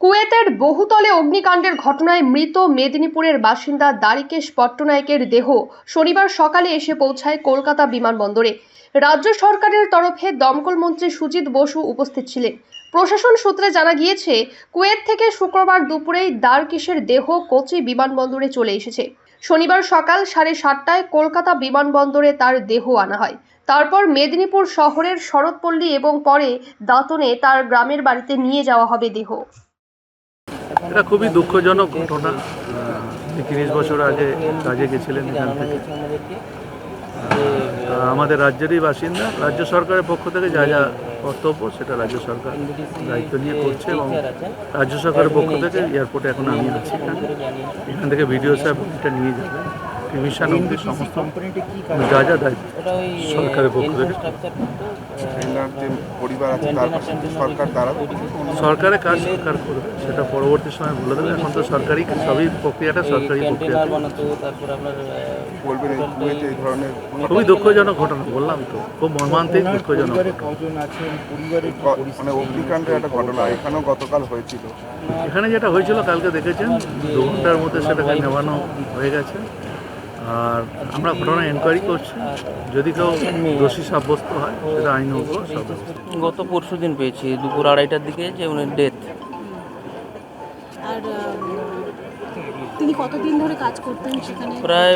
কুয়েতের বহুতলে অগ্নিকাণ্ডের ঘটনায় মৃত মেদিনীপুরের বাসিন্দা দ্বারিকেশ পট্টনায়কের দেহ শনিবার সকালে এসে পৌঁছায় কলকাতা বিমানবন্দরে। রাজ্য সরকারের তরফে দমকল মন্ত্রী সুজিত বসু উপস্থিত ছিলেন। প্রশাসন সূত্রে জানা গিয়েছে, কুয়েত থেকে শুক্রবার দুপুরেই দ্বারকিশের দেহ কোচি বিমানবন্দরে চলে এসেছে। শনিবার সকাল সাড়ে সাতটায় কলকাতা বিমানবন্দরে তার দেহ আনা হয়। তারপর মেদিনীপুর শহরের শরৎপল্লী এবং পরে দাঁতনে তার গ্রামের বাড়িতে নিয়ে যাওয়া হবে দেহ। এটা খুবই দুঃখজনক ঘটনা। তিরিশ বছর আগে কাজে গেছিলেন এখান থেকে। আমাদের রাজ্যেরই বাসিন্দা। রাজ্য সরকারের পক্ষ থেকে যা যা কর্তব্য, সেটা রাজ্য সরকার দায়িত্ব নিয়ে করছে এবং রাজ্য সরকারের পক্ষ থেকে এয়ারপোর্টে এখন আমি আছি। এখানে থেকে ভিডিও সাহেব এটা নিয়ে যাবে কমিশন অব্দি সমস্ত যা যা দায়িত্ব সরকারের পক্ষ থেকে। সরকারের কাজ সরকার করবে সেটা পরবর্তী সময় বলে দেবে। এখন তো সরকারি সবই প্রক্রিয়াটা সরকারি প্রক্রিয়া। ধরনের খুবই দুঃখজনক ঘটনা বললাম তো। খুব মর্মান্তিক দুঃখজনক। মানে অগ্নিকাণ্ডের একটা ঘটনা এখানেও গতকাল হয়েছিল। এখানে যেটা হয়েছিল কালকে দেখেছেন? দু ঘণ্টার মধ্যে সেটাকে নেওয়ানো হয়ে গেছে। আর আমরা ঘটনা এনকোয়ারি করছি। যদি কেউ দোষী সাব্যস্ত হয় সেটা আইন গত পরশু দিন পেয়েছি দুপুর আড়াইটার দিকে যে উনি ডেথ আর তিনি কতদিন ধরে কাজ করতেন সেখানে? প্রায়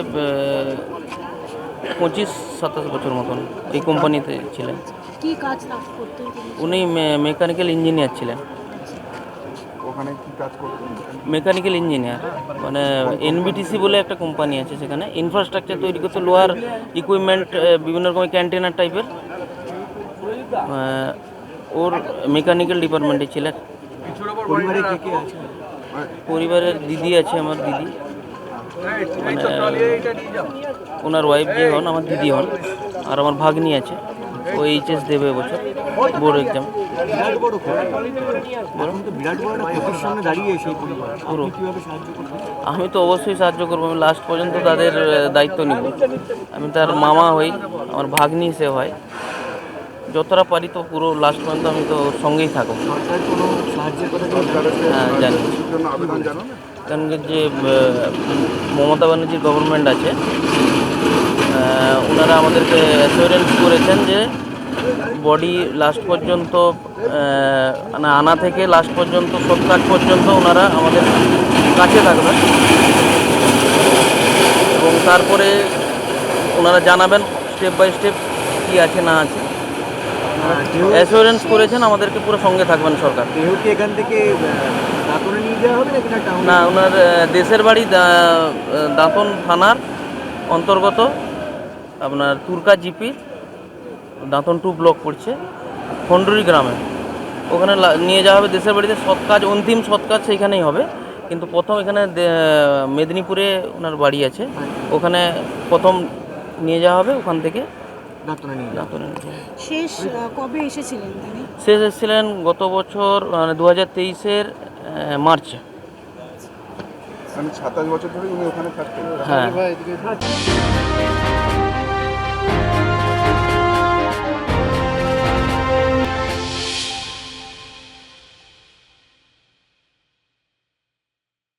পঁচিশ সাতাশ বছর মতন এই কোম্পানিতে ছিলেন। কি কাজ করতেন উনি মেকানিক্যাল ইঞ্জিনিয়ার ছিলেন। ওখানে কি কাজ করতেন? মেকানিক্যাল ইঞ্জিনিয়ার মানে এনবিটিসি বলে একটা কোম্পানি আছে সেখানে। ইনফ্রাস্ট্রাকচার তৈরি করতে লোহার ইকুইপমেন্ট বিভিন্ন রকমের ক্যান্টেনার টাইপের ওর মেকানিক্যাল ডিপার্টমেন্টে ছিলেন। পরিবারে কে কে আছে? পরিবারের দিদি আছে আমার দিদি। মানে ওনার ওয়াইফ যে হন আমার দিদি হন আর আমার ভাগ্নি আছে। ও এইচএস দেবে এবছর, বোর্ড এক্সাম পুরো। আমি তো অবশ্যই সাহায্য করব, আমি লাস্ট পর্যন্ত তাদের দায়িত্ব নিব। আমি তার মামা হই, আমার ভাগ্নি সে হয়। যতটা পারি তো পুরো লাস্ট পর্যন্ত আমি তো সঙ্গেই থাকব। হ্যাঁ জানি। কারণ যে মমতা ব্যানার্জির গভর্নমেন্ট আছে ওনারা আমাদেরকে অ্যাসিওরেন্স করেছেন যে বডি লাস্ট পর্যন্ত মানে আনা থেকে লাস্ট পর্যন্ত সৎকার পর্যন্ত ওনারা আমাদের কাছে থাকবেন। এবং তারপরে ওনারা জানাবেন স্টেপ বাই স্টেপ কী আছে না আছে। অ্যাসিওরেন্স করেছেন আমাদেরকে পুরো সঙ্গে থাকবেন সরকার। কি এখান থেকে না ওনার দেশের বাড়ি দাঁতন থানার অন্তর্গত। আপনার Turka GP Dantan two block পড়ছে খন্ডুরি গ্রামে। ওখানে নিয়ে যাওয়া হবে দেশের বাড়িতে সৎ কাজ অন্তিম সৎ কাজ সেইখানেই হবে। কিন্তু প্রথম এখানে মেদিনীপুরে ওনার বাড়ি আছে। ওখানে প্রথম নিয়ে যাওয়া হবে ওখান থেকে। শেষ কবে এসেছিলেন শেষ এসেছিলেন গত বছর মানে দু হাজার তেইশের মার্চে। মানে সাতাশ বছর ধরে উনি ওখানে থাকতেন। হ্যাঁ।